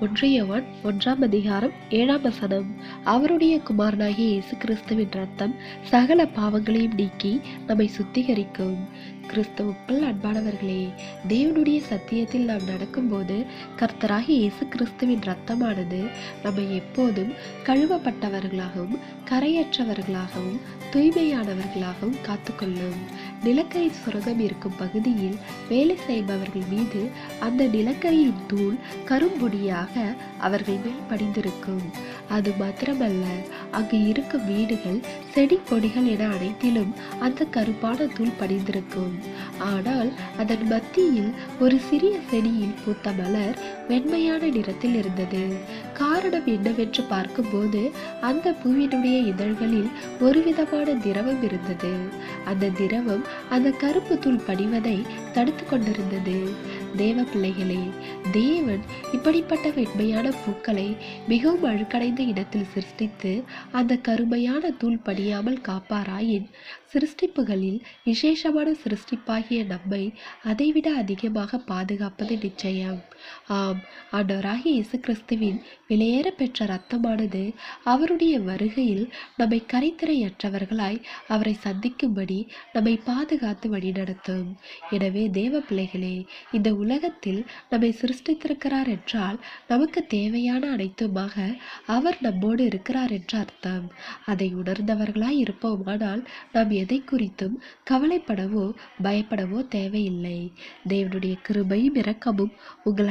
ஒன்றியவன் ஒன்றாம் அதிகாரம் ஏழாம் வசனம். அவருடைய குமாரனாகிய இயேசு கிறிஸ்துவின் ரத்தம் சகல பாவங்களையும் நீக்கி நம்மை சுத்திகரிக்கும். கிறிஸ்துவுக்குள் அன்பானவர்களே தேவனுடைய சத்தியத்தில் நாம் நடக்கும்போது கர்த்தராகி இயேசு கிறிஸ்துவின் ரத்தமானது நம்மை எப்போதும் கழுவப்பட்டவர்களாகவும் கரையற்றவர்களாகவும் தூய்மையானவர்களாகவும் காத்துக்கொள்ளும். நிலக்கரி சுரங்கம் இருக்கும் பகுதியில் வேலை செய்பவர்கள் மீது அந்த நிலக்கரியின் தூள் கரும்பொடியாக அவர்கள் மேல் படிந்திருக்கும் அது மாத்திரமல்ல அங்கு இருக்கும் வீடுகள் செடி கொடிகள் என அனைத்திலும் அந்த கருப்பான தூள் படிந்திருக்கும். ஆனால் அதன் மத்தியில் ஒரு சிறிய செடியில் பூத்த மலர் வெண்மையான நிறத்தில் இருந்தது. காரணம் என்னவென்று பார்க்கும்போது அந்த பூவினுடைய இதழ்களில் ஒரு விதமான திரவம் இருந்தது. அந்த திரவம் அந்த கருப்பு தூள் படிவதை தடுத்து கொண்டிருந்தது. தேவ பிள்ளைகளே தேவன் இப்படிப்பட்ட வெண்மையான பூக்களை மிகவும் அழுக்கடைந்த இடத்தில் சிருஷ்டித்து அந்த கருமையான தூள் படியாமல் காப்பாராயின் சிருஷ்டிப்புகளில் விசேஷமான சிருஷ்டிப்பாகிய நம்மை அதைவிட அதிகமாக பாதுகாப்பது நிச்சயம். ஆம் ஆண்டவராகிய இயேசு கிறிஸ்துவின் விலையேற பெற்ற இரத்தமானது அவருடைய வருகையில் நம்மை கரைத்திரையற்றவர்களாய் அவரை சந்திக்கும்படி நம்மை பாதுகாத்து வழிநடத்தும். எனவே தேவ பிள்ளைகளே இந்த உலகத்தில் நம்மை சிருஷ்டித்திருக்கிறார் என்றால் நமக்கு தேவையான அனைத்துமாக அவர் நம்மோடு இருக்கிறார் என்று அர்த்தம். அதை உணர்ந்தவர்களாய் இருப்போமானால் நாம் எதை குறித்தும் கவலைப்படவோ பயப்படவோ தேவையில்லை. தேவனுடைய கிருபையும் இரக்கமும் உங்கள்